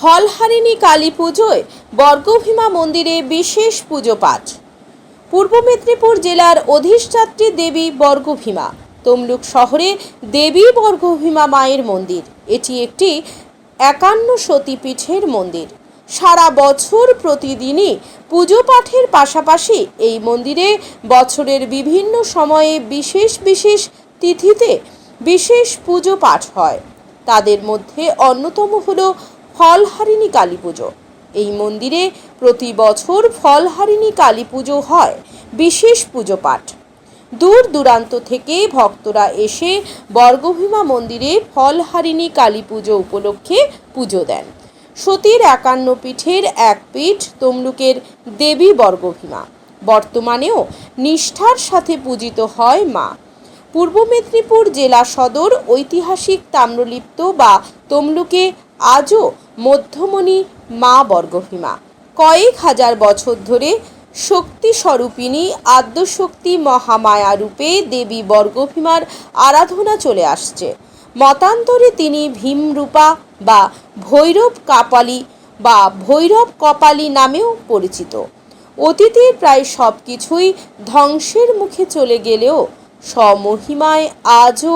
ফলহারিণী কালী পুজোয় বর্গভীমা মন্দিরে বিশেষ পুজো পাঠ। পূর্ব মেদিনীপুর জেলার অধিষ্ঠাত্রী দেবী বর্গভীমা, তমলুক শহরে দেবী বর্গভীমা মায়ের মন্দির। এটি একটি একান্ন সতীপীঠের মন্দির। সারা বছর প্রতিদিনই পুজো পাঠের পাশাপাশি এই মন্দিরে বছরের বিভিন্ন সময়ে বিশেষ বিশেষ তিথিতে বিশেষ পুজো পাঠ হয়। তাদের মধ্যে অন্যতম হল ফলহারিণী কালী পুজো। এই মন্দিরে প্রতি বছর ফলহারিণী কালী পুজো হয়, বিশেষ পুজো পাঠ। দূর দূরান্ত থেকে ভক্তরা এসে বর্গভীমা মন্দিরে ফলহারিণী কালী পুজো উপলক্ষে পুজো দেন। সতীর একান্ন পীঠের এক পীঠ তমলুকের দেবী বর্গভীমা। বর্তমানেও নিষ্ঠার সাথে পূজিত হয় মা। পূর্ব মেদিনীপুর জেলা সদর ঐতিহাসিক তাম্রলিপ্ত বা তমলুকে আজও মধ্যমণি মা বর্গভীমা। কয়েক হাজার বছর ধরে শক্তি স্বরূপিণী আদ্যশক্তি মহামায়া রূপে দেবী বর্গভীমার আরাধনা চলে আসছে। মতান্তরে তিনি ভীমরূপা বা ভৈরব কাপালি বা ভৈরব কপালি নামেও পরিচিত। অতীতের প্রায় সব কিছুই ধ্বংসের মুখে চলে গেলেও স্বমহিমায় আজও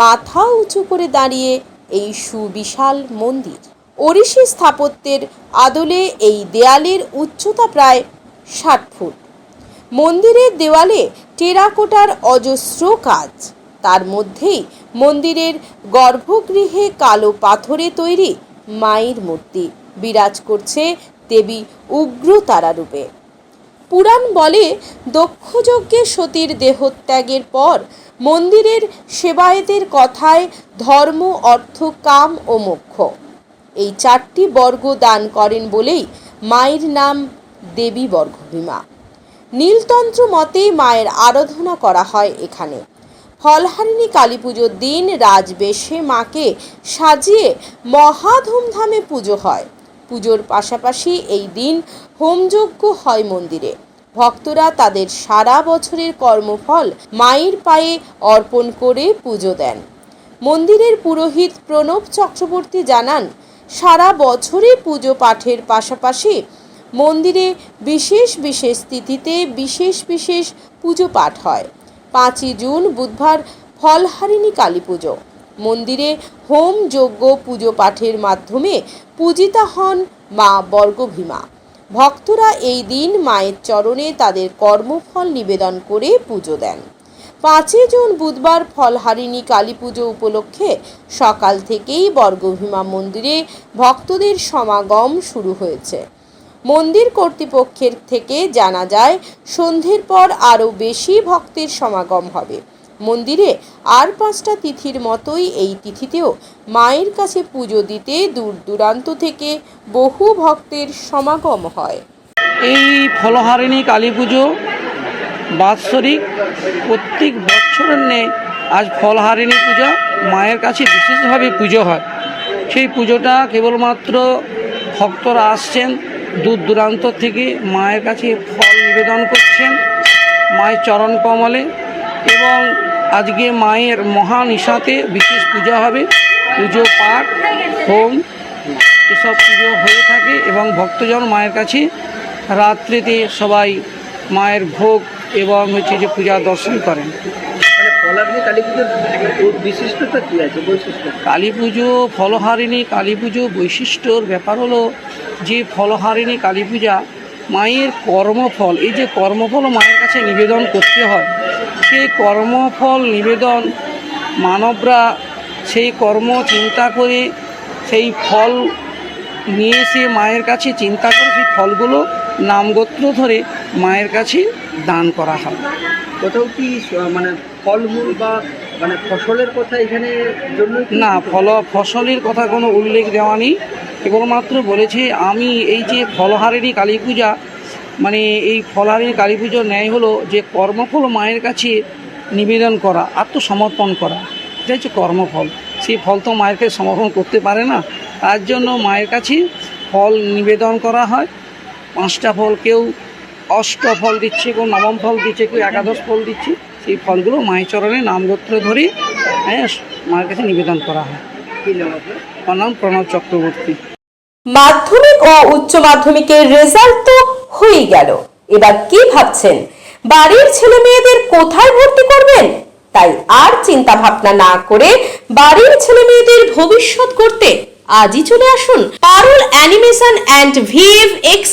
মাথা উঁচু করে দাঁড়িয়ে এই সুবিশাল মন্দির। ওড়িশি স্থাপত্যের আদলে এই দেয়ালের উচ্চতা প্রায় ষাট ফুট। মন্দিরের দেওয়ালে টেরাকোটার অজস্র কাজ। তার মধ্যেই মন্দিরের গর্ভগৃহে কালো পাথরে তৈরি মায়ের মূর্তি বিরাজ করছে দেবী উগ্রতারা রূপে। পুরাণ বলে দক্ষযজ্ঞে সতীর দেহত্যাগের পর মন্দিরের সেবায়েতের কথায় ধর্ম, অর্থ, কাম ও মোক্ষ। এই চারটি বর্গ দান করেন বলেই মায়ের নাম দেবী বর্গভীমা নীলতন্ত্র মতে মায়ের আরাধনা করা হয় এখানে। ফলহারিণী কালী পুজোর দিন রাজবেশে মাকে সাজিয়ে মহা ধুমধামে পুজো হয়। পুজোর পাশাপাশি এই দিন হোমযজ্ঞ হয় মন্দিরে। ভক্তরা তাদের সারা বছরের কর্মফল মায়ের পায়ে অর্পণ করে পুজো দেন। মন্দিরের পুরোহিত প্রণব চক্রবর্তী জানান সারা বছরে পুজো পাঠের পাশাপাশি মন্দিরে বিশেষ বিশেষ তিথিতে বিশেষ বিশেষ পুজো পাঠ হয়। পাঁচই জুন বুধবার ফলহারিণী কালী পুজো। মন্দিরে হোম যজ্ঞ পুজো পাঠের মাধ্যমে পূজিতা হন মা বর্গভীমা। ভক্তরা এই দিন মায়ের চরণে তাদের কর্মফল নিবেদন করে পুজো দেন। পাঁচই জুন বুধবার ফলহারিণী কালী পুজো উপলক্ষে সকাল থেকেই বর্গভীমা মন্দিরে ভক্তদের সমাগম শুরু হয়েছে। মন্দির কর্তৃপক্ষের থেকে জানা যায়, সন্ধ্যের পর আরও বেশি ভক্তের সমাগম হবে। মন্দিরে আর পাঁচটা তিথির মতোই এই তিথিতেও মায়ের কাছে পুজো দিতে দূর দূরান্ত থেকে বহু ভক্তের সমাগম হয়। এই ফলহারিণী কালী পুজো বাৎসরিক প্রত্যেক বছরের নেই আজ ফলহারিণী পূজা, মায়ের কাছে বিশেষভাবে পুজো হয়। সেই পুজোটা কেবলমাত্র ভক্তরা আসছেন দূর দূরান্ত থেকে মায়ের কাছে ফল নিবেদন করছেন, মায়ের চরণ কমলে এবং আজকে মায়ের মহান ইসাতে বিশেষ পূজা হবে। পুজো পাঠ, হোম, এসব পুজো হয়ে থাকে এবং ভক্তজন মায়ের কাছে রাত্রিতে সবাই মায়ের ভোগ এবং হচ্ছে যে পূজা দর্শন করেন। মানে কালী পুজো ফলহারিণী কালী পুজো বৈশিষ্ট্যর ব্যাপার হলো যে ফলহারিণী কালী পূজা মায়ের কর্মফল এই যে কর্মফল মায়ের কাছে নিবেদন করতে হয় সেই কর্মফল নিবেদন মানবরা সেই কর্ম চিন্তা করে সেই ফল নিয়ে এসে মায়ের কাছে চিন্তা করে সেই ফলগুলো নামগোত্র ধরে মায়ের কাছে দান করা হয়। কোথাও কি মানে ফলমূল বা মানে ফসলের কথা এখানে জন্য না ফল ফসলের কথা কোনো উল্লেখ দেওয়া নেই। কেবলমাত্র বলেছে আমি এই যে ফলহারিণী কালী পূজা মানে এই ফলহারিণী কালী পুজোর ন্যায় হলো যে কর্মফল মায়ের কাছে নিবেদন করা আত্মসমর্পণ করা। এটা হচ্ছে কর্মফল। সেই ফল তো মায়ের কাছে সমর্পণ করতে পারে না। তার জন্য মায়ের কাছে ফল নিবেদন করা হয়। পাঁচটা ফল কেউ অষ্ট ফল দিচ্ছে কেউ নবম ফল দিচ্ছে কেউ একাদশ ফল দিচ্ছে সেই ফলগুলো মায়ের চরণে নামগোত্র ধরে হ্যাঁ মায়ের কাছে নিবেদন করা হয়। আমার নাম প্রণব চক্রবর্তী। মাধ্যমিক ও উচ্চ মাধ্যমিকের রেজাল্ট তো হয়েই গেল। এবার কি ভাবছেন? বাড়ির ছেলে মেয়েদের কোথায় ভর্তি করবেন? তাই আর চিন্তা ভাবনা না করে বাড়ির ছেলে মেয়েদের ভবিষ্যৎ করতে আজই চলে আসুন। Parul animation and VFX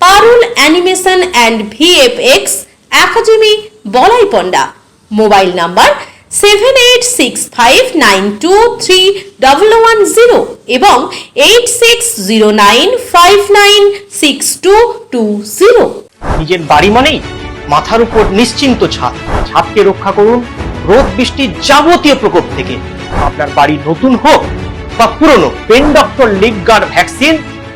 Parul animation and VFX academy, Balaipanda. Mobile number seven eight six five nine two three double one zero এবং eight six zero nine five nine six two two zero. নিজের বাড়ি মানেই মাথার উপর নিশ্চিন্ত ছাদ। ছাদকে রক্ষা করুন রোদ বৃষ্টির যাবতীয় প্রকোপ থেকে। আপনার বাড়ি নতুন হোক বা পুরনো, pen doctor leak guard vaccine